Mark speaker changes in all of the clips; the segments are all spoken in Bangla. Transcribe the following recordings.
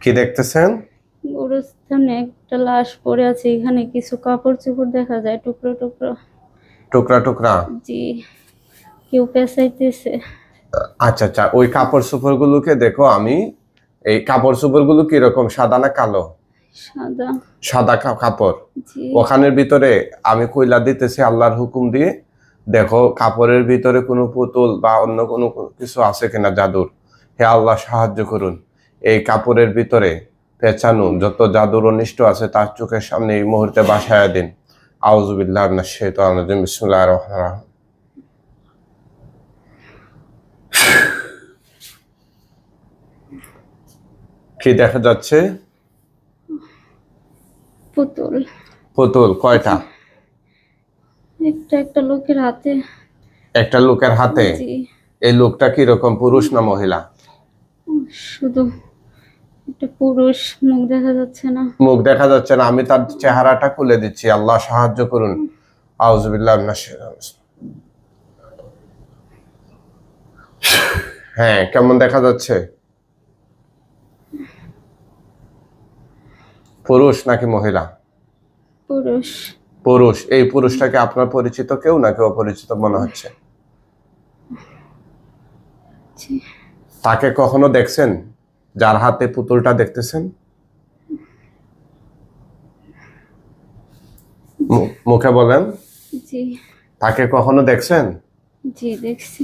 Speaker 1: কি দেখতেছেন?
Speaker 2: গোরস্থানে একটা লাশ পড়ে আছে এখানে কিছু কাপড় চোপড় দেখা যায় টুকরো টুকরো।
Speaker 1: টুকরা টুকরা?
Speaker 2: জি কেউ পেঁচাইতেছে।
Speaker 1: আচ্ছা আচ্ছা ওই কাপড় চোপড় গুলোকে দেখো আমি। এই কাপড় চোপড়গুলো কীরকম সাদা না কালো?
Speaker 2: সাদা।
Speaker 1: সাদা কাপড়? ওখানের ভিতরে আমি কইলা দিতেছি আল্লাহর হুকুম দিয়ে দেখো কাপড়ের ভিতরে কোনো পুতুল বা অন্য কোনো কিছু আছে কিনা জাদুর। হে আল্লাহ সাহায্য করুন। এই কাপড়ের ভিতরে পেঁচানো যত জাদুর অনিষ্ট আছে তার চোখের সামনে এই মুহূর্তে বাসায় দিন। আউজুবিল্লাহ বিসমুল্লাহ রহমান কি দেখা যাচ্ছে?
Speaker 2: পুতুল।
Speaker 1: পুতুল কয়টা?
Speaker 2: একটা একটা লোকের হাতে।
Speaker 1: একটা লোকের হাতে? এই লোকটা কি রকম পুরুষ না মহিলা?
Speaker 2: শুধু একটা পুরুষ মুখ দেখা যাচ্ছে না।
Speaker 1: মুখ দেখা যাচ্ছে না। আমি তার চেহারাটা খুলে দিচ্ছি। আল্লাহ সাহায্য করুন। আউজুবিল্লাহ। হ্যাঁ কেমন দেখা যাচ্ছে? পুরুষ নাকি মহিলা?
Speaker 2: পুরুষ।
Speaker 1: পুরুষ। এই পুরুষটাকে আপনার পরিচিত কেউ নাকি অপরিচিত মনে হচ্ছে? তাকে কখনো দেখছেন? যার হাতে পুতুলটা দেখতেছেন? মুখে বলেন।
Speaker 2: জি।
Speaker 1: তাকে কখনো দেখছেন?
Speaker 2: জি দেখছি।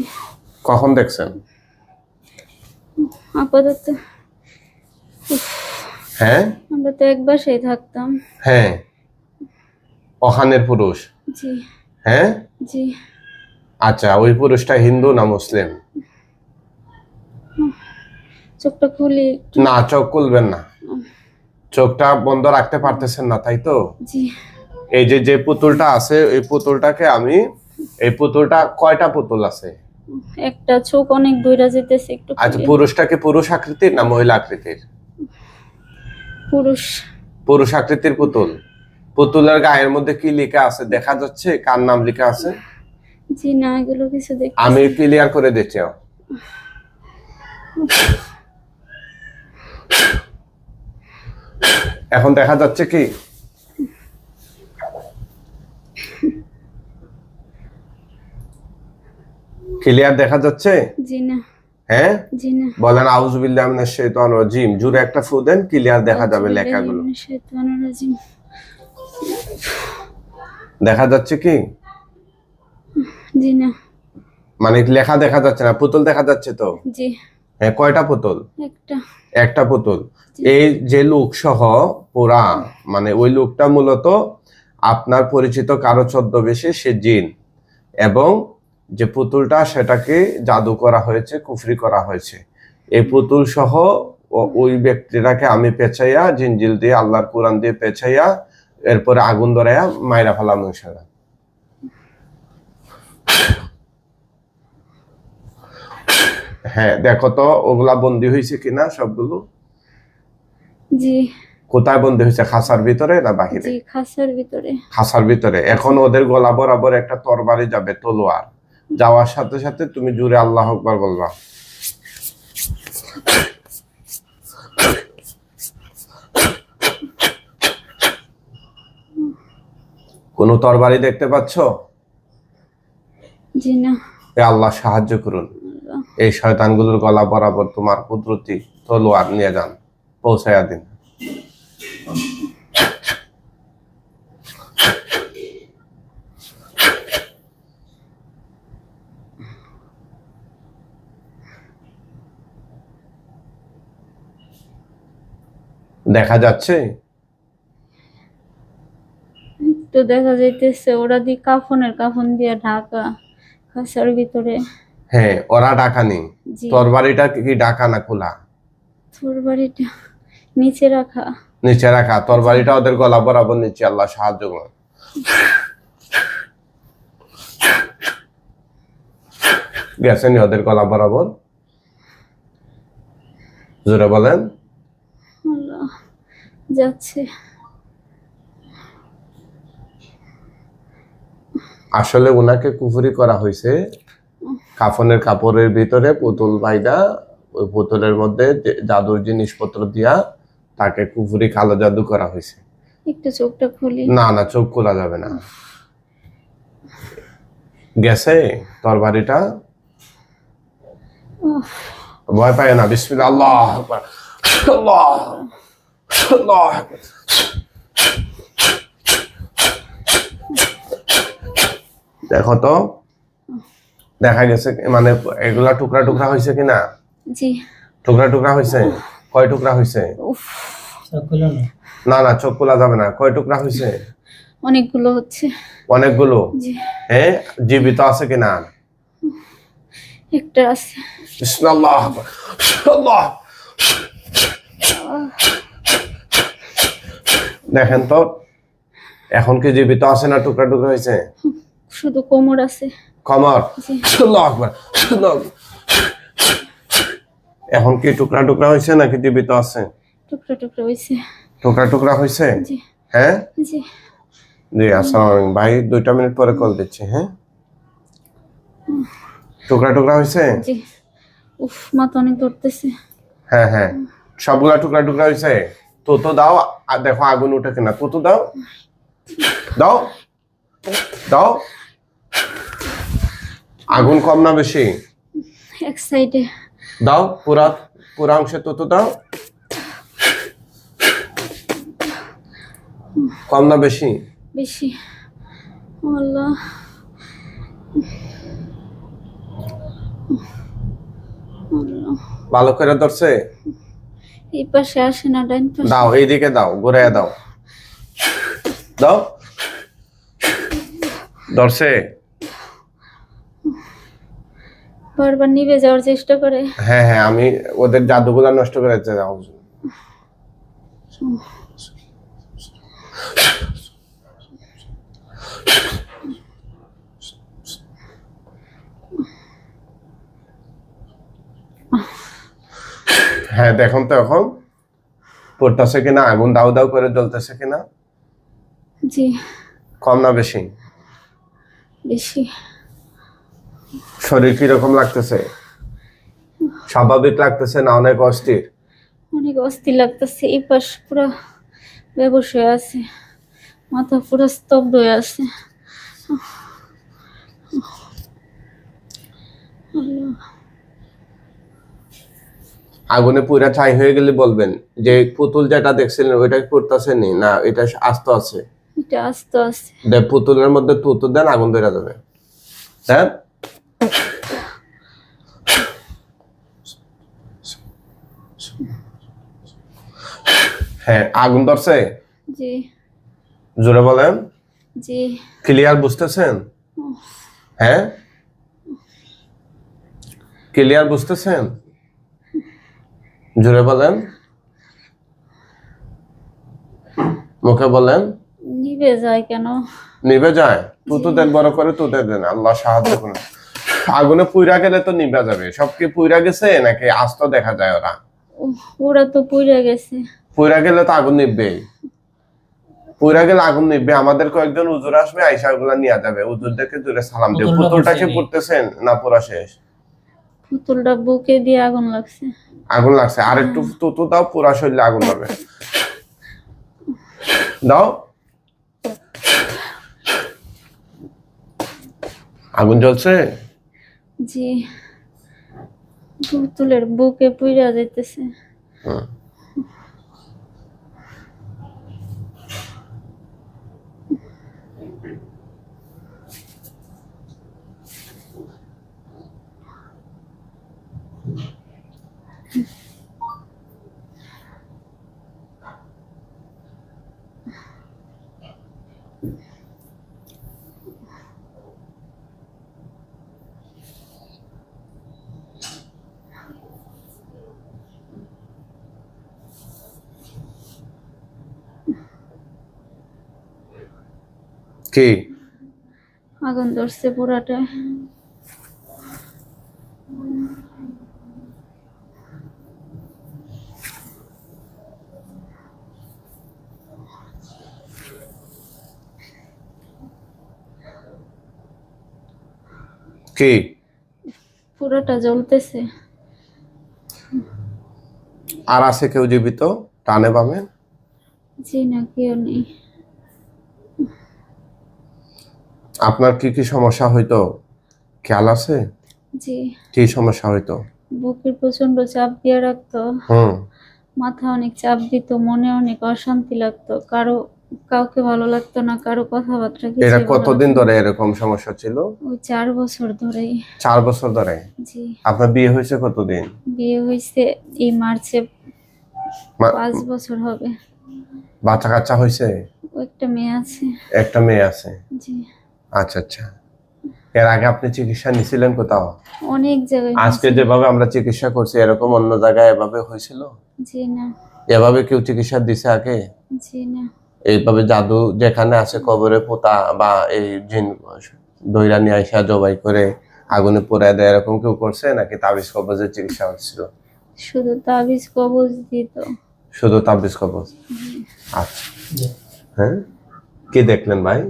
Speaker 1: কখন দেখছেন?
Speaker 2: আপাতত
Speaker 1: হ্যাঁ?
Speaker 2: আমরা তো এক বাসায় থাকতাম।
Speaker 1: হ্যাঁ। ওখানের পুরুষ?
Speaker 2: জি।
Speaker 1: হ্যাঁ?
Speaker 2: জি।
Speaker 1: আচ্ছা ওই পুরুষটা হিন্দু না মুসলিম?
Speaker 2: চোখটা খুলি
Speaker 1: না চোখ খুলবেন না। চোখটা বন্ধ রাখতে পারতেছেন না তাই তো? এই যে যে পুতুলটা আছে এই পুতুলটাকে আমি এই পুতুলটা কয়টা পুতুল আছে?
Speaker 2: একটা চোখ অনেক দূরে যেতেছে একটু
Speaker 1: আচ্ছা
Speaker 2: খুলি।
Speaker 1: পুরুষটা কি পুরুষ আকৃতির না মহিলা আকৃতির?
Speaker 2: পুরুষ।
Speaker 1: পুরুষ আকৃতির পুতুল। পুতুলের গায়ের মধ্যে কি লেখা আছে? দেখা যাচ্ছে? কার নাম লেখা আছে?
Speaker 2: জি না এগুলো কিছু দেখ
Speaker 1: আমি ক্লিয়ার করে দিচ্ছি এখন দেখা যাচ্ছে কি? ক্লিয়ার দেখা যাচ্ছে?
Speaker 2: জি না।
Speaker 1: হ্যাঁ?
Speaker 2: জি না।
Speaker 1: বলেন আউজুবিল্লাহ মিনাশ শাইতানির রাজিম। জুড়ে একটা ফু দেন ক্লিয়ার দেখা যাবে লেখাগুলো।
Speaker 2: শাইতানির রাজিম।
Speaker 1: দেখা যাচ্ছে কি?
Speaker 2: জি না।
Speaker 1: মানে লেখা দেখা যাচ্ছে না পুতুল দেখা যাচ্ছে তো?
Speaker 2: জি।
Speaker 1: হ্যাঁ কয়টা পুতুল?
Speaker 2: একটা।
Speaker 1: পুতুল। এই যে লোক সহ পুরা মানে ওই লোকটা মূলত আপনার পরিচিত কারও ছদ্মবেশে সে জিন। এবং যে পুতুলটা সেটাকে জাদু করা হয়েছে কুফরি করা হয়েছে। এই পুতুল সহ ওই ব্যক্তিটাকে আমি পেঁচাইয়া জিনজিল দিয়ে আল্লাহর কোরআন দিয়ে পেঁচাইয়া এরপরে আগুন ধরাইয়া মাইরা ফেলাম ইনশাল্লাহ হ্যাঁ দেখো তো ওগুলা বন্দি হয়েছে কিনা সবগুলো?
Speaker 2: জি।
Speaker 1: কোথায় বন্দি হয়েছে খাসার ভিতরে না বাহিরে?
Speaker 2: জি খাসার ভিতরে।
Speaker 1: খাসার ভিতরে। এখন ওদের গলা বরাবর একটা তরবারি যাবে তলোয়ার। যাওয়ার সাথে সাথে তুমি জুড়ে আল্লাহ আকবার বলবা। কোন তরবারি দেখতে পাচ্ছ?
Speaker 2: জি না।
Speaker 1: আল্লাহ সাহায্য করুন। এই শয়তানগুলোর গলা বরাবর তোমার কুদরতি তলোয়ার নিয়ে যান। পৌঁছাইয়া দিন। দেখা যাচ্ছে?
Speaker 2: তো দেখা যাইতেছে, ওরা দি কাফনের কাফন দিয়ে ঢাকা, খাসার ভিতরে।
Speaker 1: হ্যাঁ ওরা ডাকা নেই।
Speaker 2: জি।
Speaker 1: তরবারিটা কি ডাকা না খোলা?
Speaker 2: তোর বাড়িটা নিচে রাখা।
Speaker 1: নিচে রাখা তরবারিটা ওদের গলা বরাবর নিচে আল্লাহ সাহায্য করুন। গেছেন ওদের গলা বরাবর? জোরে বলেন।
Speaker 2: যাচ্ছে।
Speaker 1: আসলে উনাকে কুফুরি করা হয়েছে। কাফনের কাপড়ের ভিতরে পুতুল বাইদা ওই পুতুলের মধ্যে জাদুর জিনিসপত্র দিয়া তাকে কুফুরি কালো জাদু করা হয়েছে।
Speaker 2: একটু চোখটা খুলি।
Speaker 1: না না চোখ খোলা যাবে না। গেছে তোর বাড়িটা ভয় পায় না বিসমিল্লাহ আল্লাহ আল্লাহ আল্লাহ দেখো তো দেখা গেছে মানে এগুলা টুকরা টুকরা হয়েছে কিনা
Speaker 2: জি।
Speaker 1: টুকরা টুকরা হয়েছে কয় টুকরা হয়েছে
Speaker 3: না?
Speaker 1: না না চোখ খোলা যাবে না। কয় টুকরা হয়েছে
Speaker 2: অনেকগুলো হচ্ছে।
Speaker 1: অনেকগুলো? হ্যাঁ জীবিত আছে কিনা
Speaker 2: একটা আছে।
Speaker 1: বিসমিল্লাহ। আল্লাহ দেখেন তো এখন কি জীবিত আছে না টুকরা টুকরা হয়েছে
Speaker 2: শুধু কোমর আছে।
Speaker 1: কমর। এখন কি টুকরা টুকরা হয়েছে নাকি জীবিত আছে?
Speaker 2: টুকরা টুকরা হয়েছে
Speaker 1: টুকরা টুকরা হয়েছে হ্যাঁ?
Speaker 2: জি।
Speaker 1: জি আসসালামু আলাইকুম। ভাই দুইটা মিনিট পরে কল দিচ্ছি হ্যাঁ? টুকরা টুকরা হয়েছে
Speaker 2: জি। উফ মাথা অনেক ধরতেছে।
Speaker 1: হ্যাঁ হ্যাঁ। সবগুলা টুকরা টুকরা হয়েছে তো তো দাও আর দেখো আগুন উঠে কিনা। তো তো দাও। দাও। দাও। আগুন কম না বেশি?
Speaker 2: এক সাইডে।
Speaker 1: দাও পুরা পুরা অংশে তো দাও। কম না বেশি?
Speaker 2: বেশি। আল্লাহ।
Speaker 1: ভালো করে ধরছে?
Speaker 2: এই পাশে আসে না ডাইন পাশে।
Speaker 1: দাও এইদিকে দাও ঘুরাইয়া দাও। দাও। ধরছে?
Speaker 2: বারবার নিভে যাওয়ার চেষ্টা করে।
Speaker 1: হ্যাঁ হ্যাঁ আমি ওদের জাদুগুলা নষ্ট করে যাও। হ্যাঁ দেখুন তো এখন পড়তেছে কিনা আগুন দাউ দাউ করে জ্বলতেছে কিনা?
Speaker 2: জি।
Speaker 1: কম না বেশি?
Speaker 2: বেশি।
Speaker 1: শরীর কীরকম লাগতেছে? স্বাভাবিক লাগতেছে না অনেক অস্থির?
Speaker 2: অনেক অস্থির লাগতেছে এই পাশ পুরো হয়ে আছে মাথা পুরো স্তব্ধ হয়ে আছে।
Speaker 1: আগুনে পুরা ছাই হয়ে গেলে বলবেন যে পুতুল যেটা দেখছিলেন ওইটা পড়তেছে নি না এটা আস্ত আছে?
Speaker 2: এটা আস্তে আস্তে
Speaker 1: দে পুতুলের মধ্যে তুতু দেন আগুন ধরে যাবে। হ্যাঁ? হ্যাঁ আগুন ধরছে?
Speaker 2: জি।
Speaker 1: জোরে বলেন।
Speaker 2: জি।
Speaker 1: ক্লিয়ার বুঝতেছেন? হ্যাঁ? ক্লিয়ার বুঝতেছেন? জোরে বলেন। মুখে বলেন।
Speaker 2: নিভে যায় কেন?
Speaker 1: নিভে যায়। তুতু দেন বড় করে তুতে দেন। আল্লাহ সাহায্য করুন। আগুনে পুইরা গেলে তো নিভে যাবে। সব কি পুইরা গেছে নাকি আস্ত দেখা যায় ওরা?
Speaker 2: ওরা তো পুড়ে গেছে।
Speaker 1: পুইরা গেলে তো আগুন নিববে পুইরা গেলে আগুন নিববে আমাদের কয়েকজন উজুর আসবে আইসা ওগুলা নিয়ে যাবে। উজুরদেরকে জুড়ে সালাম দিয়ে
Speaker 3: পুতুলটা
Speaker 1: পুতুলটাকে পড়তেছেন না পুরা শেষ?
Speaker 2: পুতুলটা বুকে দিয়ে আগুন লাগছে।
Speaker 1: আগুন লাগছে। আর একটু তুতু দাও পুরা শরীরে আগুন হবে দাও। আগুন জ্বলছে?
Speaker 2: জি পুতুলের বুকে পুড়ে যাইতেছে।
Speaker 1: কি?
Speaker 2: আগুন ধরছে পুরাটা।
Speaker 1: কি?
Speaker 2: পুরোটা জ্বলতেছে।
Speaker 1: আর আছে কেউ জীবিত? টানে পাবেন
Speaker 2: জি না কেউ নেই।
Speaker 1: আপনার কি কি সমস্যা হইতো? খেয়াল আছে?
Speaker 2: জি।
Speaker 1: কি সমস্যা হইতো?
Speaker 2: বুকের প্রচণ্ড চাপ দিয়ে রাখতো।
Speaker 1: হুম।
Speaker 2: মাথা অনেক চাপ দিত মনে অনেক অশান্তি লাগতো। কারও কাউকে ভালো লাগতো না কারও কথাবার্তা কিছু
Speaker 1: এটা কতদিন ধরে এরকম সমস্যা ছিল?
Speaker 2: ওই চার বছর ধরেই।
Speaker 1: চার বছর ধরে?
Speaker 2: জি।
Speaker 1: আপনার বিয়ে হয়েছে কতদিন?
Speaker 2: বিয়ে হয়েছে এই মার্চে পাঁচ বছর হবে।
Speaker 1: বাচ্চা কাচ্চা হয়েছে
Speaker 2: একটা মেয়ে আছে।
Speaker 1: একটা মেয়ে আছে।
Speaker 2: জি।
Speaker 1: আচ্ছা আচ্ছা। এর আগে আপনি চিকিৎসা নিছিলেন কোথাও?
Speaker 2: অনেক জায়গায়
Speaker 1: আজকে যেভাবে আমরা চিকিৎসা করছি এরকম অন্য জায়গায় এভাবে হয়েছিল?
Speaker 2: জি না।
Speaker 1: এভাবে কেউ চিকিৎসা দিছে আগে?
Speaker 2: জি না।
Speaker 1: এইভাবে জাদু যেখানে আছে কবরে পোতা বা এই জিন দইরা নিয়ে আসা জবাই করে আগুনে পোড়ায় দেয় এরকম কেউ করছে? নাকি তাবিজ কবজের চিকিৎসা হচ্ছিল?
Speaker 2: শুধু তাবিজ কবজ দিত
Speaker 1: শুধু তাবিজ কবজ? আচ্ছা। হ্যাঁ? কি দেখলেন ভাই?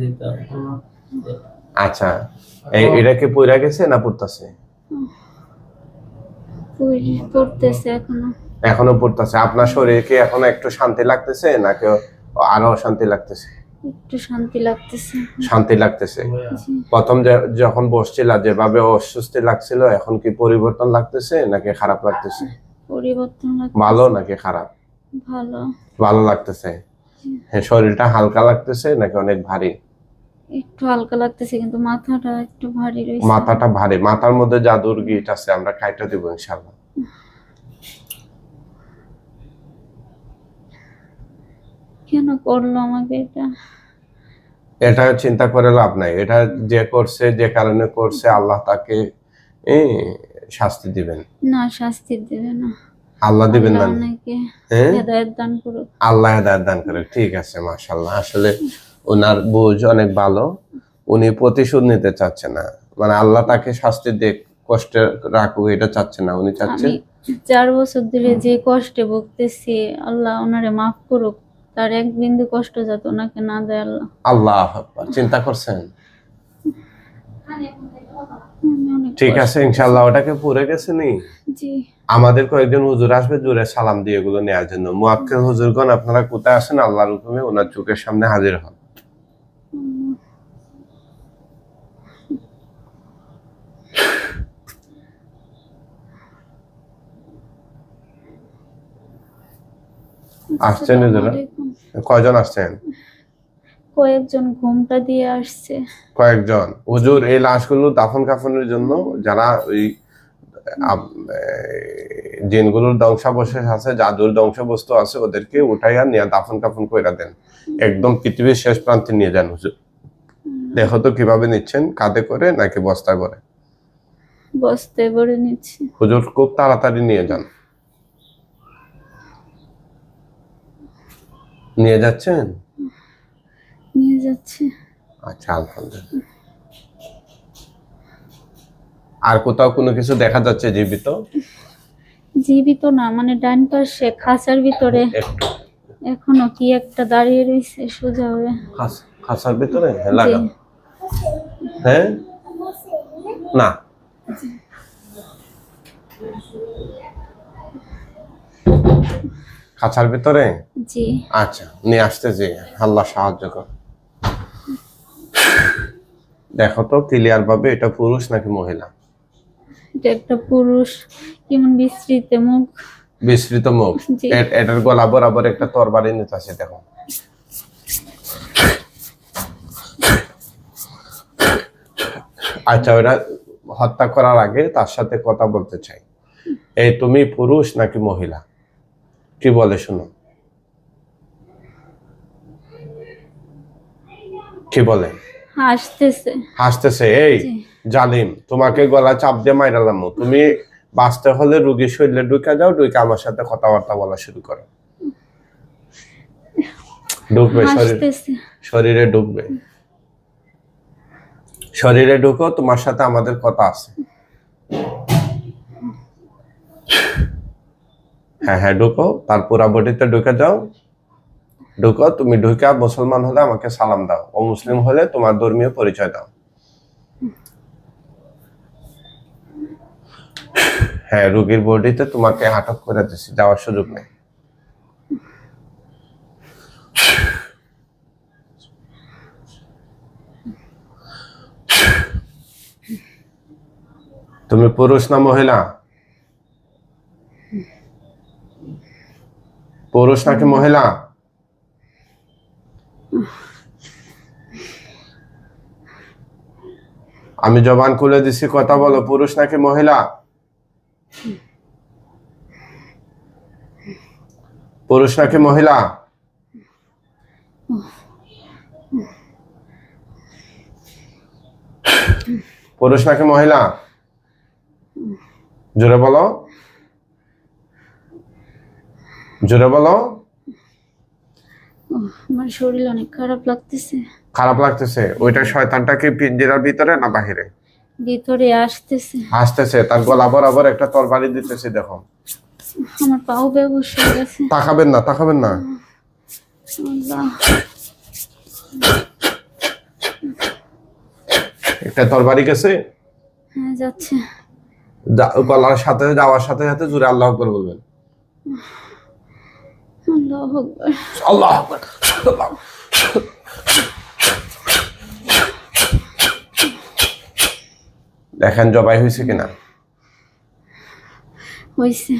Speaker 3: দিত
Speaker 1: আচ্ছা এটা কি পইরা গেছে না পড়তাছে?
Speaker 2: পড়তেছে এখনও।
Speaker 1: এখনও পড়তাছে। আপনার শরীরে কি এখনও একটু শান্তি লাগতেছে নাকি আরও শান্তি লাগতেছে?
Speaker 2: একটু শান্তি লাগতেছে।
Speaker 1: শান্তি লাগতেছে। প্রথম যখন বসছিলা যেভাবে অস্বস্তি লাগছিল এখন কি পরিবর্তন লাগতেছে নাকি খারাপ লাগতেছে?
Speaker 2: পরিবর্তন
Speaker 1: ভালো নাকি খারাপ?
Speaker 2: ভালো।
Speaker 1: ভালো লাগতেছে। হ্যাঁ শরীরটা হালকা লাগতেছে নাকি অনেক ভারী?
Speaker 2: একটু হালকা লাগতেছে কিন্তু মাথাটা একটু ভারী রয়েছে।
Speaker 1: মাথাটা ভারী। মাথার মধ্যে জাদুর গিট আছে আমরা খাইটা দিব ইনশাল্লাহ
Speaker 2: কেন করল আমাকে এটা?
Speaker 1: এটা চিন্তা করে লাভ নাই। এটা যে করছে যে কারণে করছে আল্লাহ তাকে শাস্তি দিবেন।
Speaker 2: না শাস্তি দেবে না।
Speaker 1: আল্লাহ দিবেন মানে?
Speaker 2: ওনাকে
Speaker 1: হ্যাঁ?
Speaker 2: হেদায়ত দান করুক।
Speaker 1: আল্লাহ হেদায়ত দান করে ঠিক আছে মাশাল্লাহ আসলে ওনার বুঝ অনেক ভালো উনি প্রতিশোধ নিতে চাচ্ছে না। মানে আল্লাহ তাকে শাস্তি দিয়ে কষ্টে রাখুক এটা চাচ্ছে না উনি চাচ্ছে
Speaker 2: চার বছর ধরে যে কষ্টে ভুগতেছি আল্লাহ ওনারে মাফ করুক। তার এক বিন্দু কষ্ট যাতে ওনাকে না দেয় আল্লাহ।
Speaker 1: আল্লাহ। চিন্তা করছেন? ঠিক আছে ইনশাল্লাহ ওটাকে পড়ে গেছে নি? আমাদের কয়েকজন হুজুর আসবে জোরে সালাম দিয়ে এগুলো নেওয়ার জন্য। মুয়াক্কেল হুজুরগণ আপনারা কোথায় আছেন? আল্লাহর হুকুমে ওনার চোখের সামনে হাজির হন। আসছেন। কয়জন আসছেন?
Speaker 2: কয়েকজন ঘুমটা দিয়ে আসছে।
Speaker 1: কয়েকজন। হুজুর এই লাশগুলো দাফন কাফনের জন্য যারা ওই জিনগুলোর ধ্বংসাবশেষ আছে জাদুর ধ্বংসবস্তু আছে ওদেরকে উঠাইয়া নিয়ে দাফন কাফন কইরা দেন। একদম পৃথিবীর শেষ প্রান্তে নিয়ে যান হুজুর। দেখো তো কীভাবে নিচ্ছেন কাঁধে করে নাকি বস্তায় করে
Speaker 2: বস্তায় ভরে নিচ্ছি।
Speaker 1: হুজুর খুব তাড়াতাড়ি নিয়ে যান। নিয়ে যাচ্ছেন?
Speaker 2: নিয়ে যাচ্ছে।
Speaker 1: আচ্ছা আলহামদুলিল্লাহ। আর কোথাও কোনো কিছু দেখা যাচ্ছে জীবিত?
Speaker 2: জীবিত না মানে ডান পাশে খাঁচার ভিতরে।
Speaker 1: একটু।
Speaker 2: এখনও কি একটা দাঁড়িয়ে রয়েছে সোজা হয়ে।
Speaker 1: খাস- খাসার ভিতরে? হ্যাঁ, লাগা। হ্যাঁ না। খাঁচার ভিতরে?
Speaker 2: জি।
Speaker 1: আচ্ছা নিয়ে আসতেছি। আল্লাহ সাহায্য কর দেখো তো ক্লিয়ার ভাবে এটা পুরুষ নাকি মহিলা?
Speaker 2: এটা একটা পুরুষ কেমন বিস্তৃত মুখ।
Speaker 1: বিস্তৃত মুখ। এটার গলা বরাবর একটা তরবারি নিতে আছে দেখো। আচ্ছা ওটা হত্যা করার আগে তার সাথে কথা বলতে চাই। এই তুমি পুরুষ নাকি মহিলা? কি বলে শুনো। কি বলে?
Speaker 2: হাসতেছে।
Speaker 1: হাসতেছে এই জালিম তোমাকে গলা চাপ দিয়ে মাইরালাম তুমি বাঁচতে হলে রুগীর শরীরে ঢুকে যাও ঢুকে আমার সাথে কথাবার্তা বলা শুরু করো। ঢুকবে শরীর। শরীরে ঢুকবে। শরীরে ঢুকো তোমার সাথে আমাদের কথা আছে। হ্যাঁ হ্যাঁ ঢুকো তার পুরা বডিতে ঢুকে যাও। ঢুকো তুমি ঢুকে মুসলমান হলে আমাকে সালাম দাও। ও মুসলিম হলে তোমার ধর্মীয় পরিচয় দাও। হ্যাঁ রোগীর বডিতে তোমাকে আটক করে দিছি, যাওয়ার সুযোগ নেই। তুমি পুরুষ না মহিলা? পুরুষ নাকি মহিলা? আমি জবান খুলে দিছি, কথা বলো, পুরুষ নাকি মহিলা? পুরুষ নাকি মহিলা? পুরুষ নাকি মহিলা? জোরে বলো। জোরে বলো।
Speaker 2: আমার শরীর অনেক খারাপ লাগতেছে।
Speaker 1: খারাপ লাগতেছে? ওইটা শয়তানটা কি পিঞ্জিরার ভিতরে না বাহিরে?
Speaker 2: ভিতরে আসতেছে।
Speaker 1: হাসতেছে তার গলা বরাবর একটা তরবারি দিতেছে দেখো।
Speaker 2: আমার পাও হয়ে গেছে।
Speaker 1: তাকাবেন না তাকাবেন না। একটা তরবারি গেছে?
Speaker 2: হ্যাঁ যাচ্ছে।
Speaker 1: গলার সাথে যাওয়ার সাথে সাথে জুড়ে আল্লাহ আকবর বলবেন।
Speaker 2: আল্লাহ
Speaker 1: দেখেন জবাই হয়েছে কিনা?
Speaker 2: হয়েছে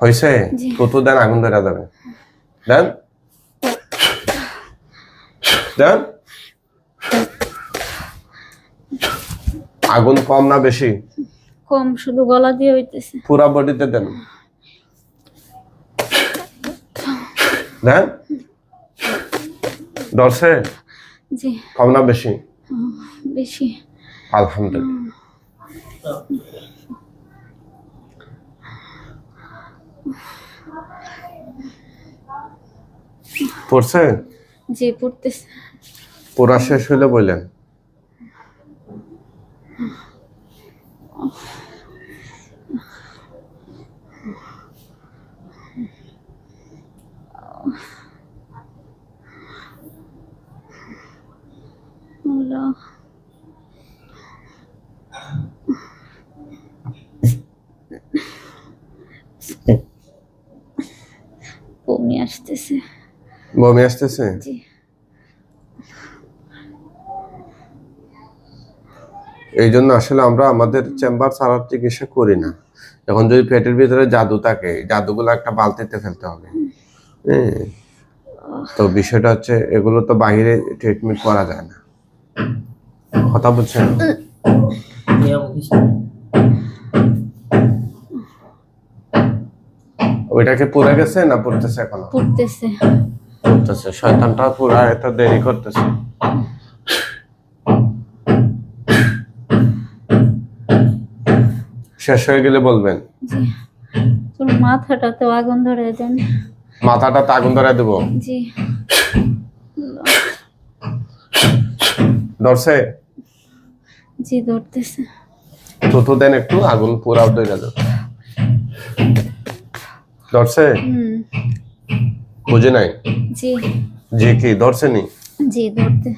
Speaker 1: হয়েছে কত দেন আগুন ধরা যাবে। দেন। দেন। আগুন কম না বেশি?
Speaker 2: কম শুধু গলা দিয়ে হইতেছে।
Speaker 1: পুরা বডিতে দেন। দেন। ডরছে
Speaker 2: জি।
Speaker 1: কম না বেশি?
Speaker 2: বেশি।
Speaker 1: আলহামদুলিল্লাহ। পড়ছে?
Speaker 2: জি পড়তেছে।
Speaker 1: পড়া শেষ হইলে বললেন
Speaker 2: আল্লাহ বমি আসতেছে।
Speaker 1: বমি আসতেছে?
Speaker 2: জি।
Speaker 1: এই জন্য আসলে আমরা আমাদের চেম্বার ছাড়ার চিকিৎসা করি না। এখন যদি পেটের ভিতরে জাদু থাকে জাদুগুলো একটা বালতিতে ফেলতে হবে। হ্যাঁ। তো বিষয়টা হচ্ছে এগুলো তো বাইরে ট্রিটমেন্ট করা যায় না। কথা বলছেন? ওইটাকে পুরা গেছে না পড়তেছে এখন?
Speaker 2: পড়তেছে।
Speaker 1: পড়তেছে। শয়তানটা পুরা এত দেরি করতেছে। শেষ হয়ে গেলে বলবেন।
Speaker 2: জি। তোর মাথাটাতে আগুন ধরে দেন।
Speaker 1: মাথাটাতে আগুন ধরে দেবো।
Speaker 2: জি।
Speaker 1: ধরছে?
Speaker 2: জি ধরতেছে।
Speaker 1: থুতু দেন একটু আগুন পুরা ধরে যাবে ধরছে? বুঝে নাই?
Speaker 2: জি।
Speaker 1: জি কি ধরছে নি?
Speaker 2: জি ধরতে।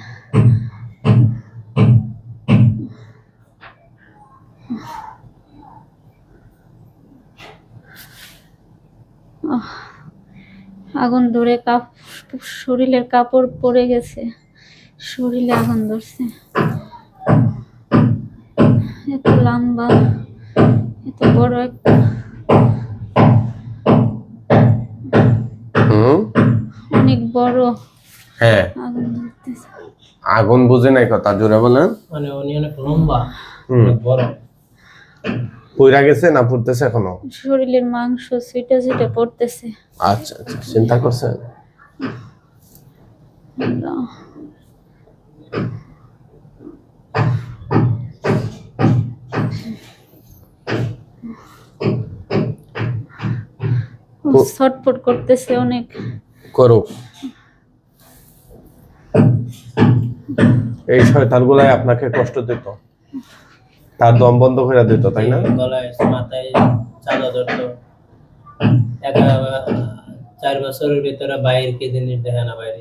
Speaker 2: আগুন ধরে কাপ শরীরের কাপড় পরে গেছে। শরীরে আগুন ধরছে। এত লম্বা এত বড় একটা বড়
Speaker 1: হ্যাঁ।
Speaker 2: আগুন
Speaker 1: বুঝে নাই কথা জোরে বলেন।
Speaker 3: মানে উনি অনেক লম্বা অনেক বড়।
Speaker 1: পুরা গেছে না পড়তেছে এখনও?
Speaker 2: শরীরের মাংস ছুটে পড়তেছে।
Speaker 1: আচ্ছা আচ্ছা চিন্তা করছেন?
Speaker 2: ছটফট করতেছে অনেক।
Speaker 1: করুক। এই শয়তানগুলাই আপনাকে কষ্ট দিত। তার দম বন্ধ করে দিত তাই না?
Speaker 3: গলায় মাথায় চাঁদা ধরতো। চার বছরের ভিতরে বাইরের কি জিনিস দেখে না বাইরে?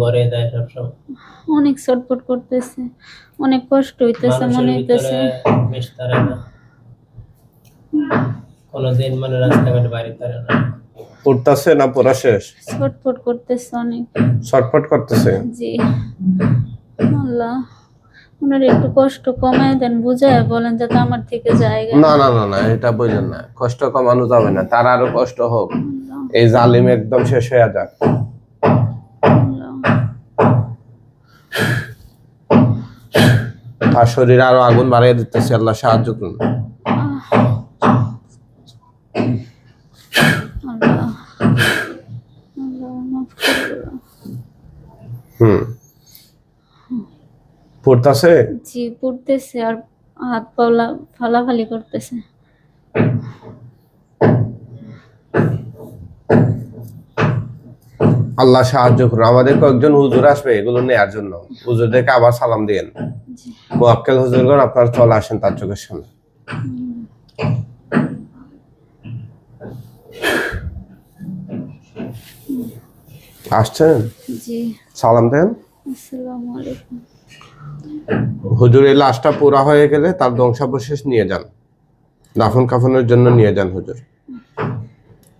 Speaker 3: ঘরে দেয় সবসময়।
Speaker 2: অনেক ছটফট করতেছে অনেক কষ্ট হইতেছে মনে
Speaker 3: না। কোনোদিন মানে রাস্তাঘাটে বাইরে তারে না।
Speaker 1: পড়তেছে না পড়া শেষ?
Speaker 2: ছটফট করতেছে অনেক।
Speaker 1: ছটফট করতেছে?
Speaker 2: জি। আল্লাহ ওনার একটু কষ্ট কমায় দেন বুঝায় বলেন যাতে আমার থেকে জায়গা
Speaker 1: না না না না এটা বুঝলেন না। কষ্ট কমানো যাবে না তার আরও কষ্ট হোক। এই জালিম একদম শেষ হয়ে যাক। তার শরীরে আরও আগুন বাড়িয়ে দিতেছে আল্লাহ সাহায্য করুন
Speaker 2: আল্লাহ আল্লাহ মাফ করে দাও।
Speaker 1: হুম পড়তাছে?
Speaker 2: জি পড়তেছে আর হাত পাওলা ফালাফালি করতেছে।
Speaker 1: আল্লাহ সাহায্য করুন। আমাদের কয়েকজন হুজুর আসবে এগুলো নেয়ার জন্য। হুজুরদেরকে আবার সালাম দিয়েন। মোয়াক্কেল হুজুরগণ আপনারা চলে আসেন তার চোখের সামনে। আসছেন?
Speaker 2: জি।
Speaker 1: সালাম দেন।
Speaker 2: আসসালামু আলাইকুম।
Speaker 1: হুজুর এই লাশটা পুরা হয়ে গেলে তার ধ্বংসাবশেষ নিয়ে যান। দাফন কাফনের জন্য নিয়ে যান হুজুর।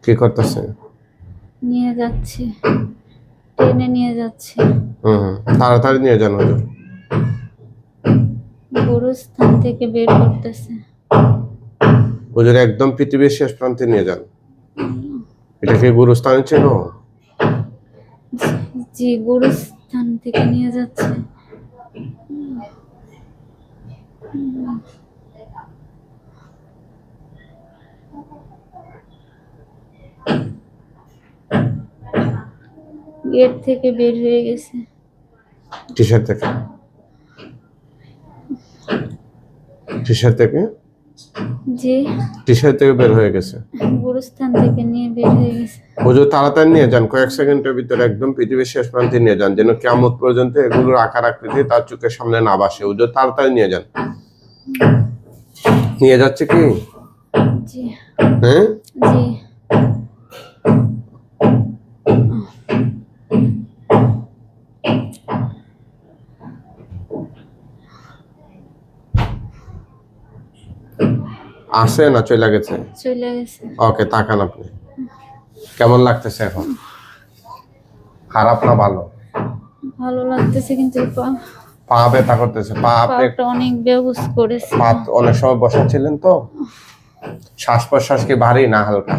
Speaker 1: কি করতেছে?
Speaker 2: নিয়ে যাচ্ছে। ট্রেনে নিয়ে যাচ্ছে।
Speaker 1: হুম হুম। তাড়াতাড়ি নিয়ে যান হুজুর।
Speaker 2: গোরস্থান থেকে বের করতেছে।
Speaker 1: হুজুর একদম পৃথিবীর শেষ প্রান্তে নিয়ে যান। এটা কি গুরুস্থান ছিল?
Speaker 2: জি গোরস্থান থেকে নিয়ে যাচ্ছে। গেট থেকে বের হয়ে গেছে।
Speaker 1: কিসের থেকে। কিসের থেকে?
Speaker 2: যে
Speaker 1: কিসের থেকে বের হয়ে গেছে।
Speaker 2: গোরস্থান থেকে নিয়ে বের হয়ে গেছে।
Speaker 1: হুজুর তাড়াতাড়ি নিয়ে যান কয়েক সেকেন্ডের ভিতরে একদম পৃথিবীর শেষ প্রান্তে নিয়ে যান যেন কেমন পর্যন্ত এগুলোর আকার আকৃতি তার চোখের সামনে না বাসে হুজুর তাড়াতাড়ি নিয়ে যান। নিয়ে যাচ্ছে কি?
Speaker 2: জি।
Speaker 1: হ্যাঁ?
Speaker 2: জি।
Speaker 1: আসে না চলে গেছে?
Speaker 2: চলে গেছে।
Speaker 1: ওকে তাকান আপনি। কেমন লাগতেছে এখন? খারাপ না ভালো?
Speaker 2: ভালো লাগতেছে কিন্তু পা-
Speaker 1: পা ব্যথা করতেছে পা আপনি
Speaker 2: অনেক বেবুস করেছে।
Speaker 1: পা অনেক সময় বসাচ্ছিলেন তো? শ্বাস প্রশ্বাস কি ভারী না হালকা?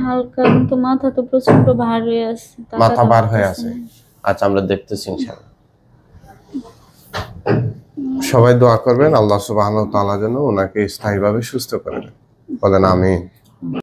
Speaker 2: হালকা কিন্তু মাথা তো প্রচণ্ড ভার হয়ে আছে
Speaker 1: মাথা বার হয়ে আছে। আচ্ছা আমরা দেখতেছি ইনশাআল্লাহ সবাই দোয়া করবেন আল্লাহ সুবাহ যেন ওনাকে স্থায়ীভাবে সুস্থ করে বলেন আমিন।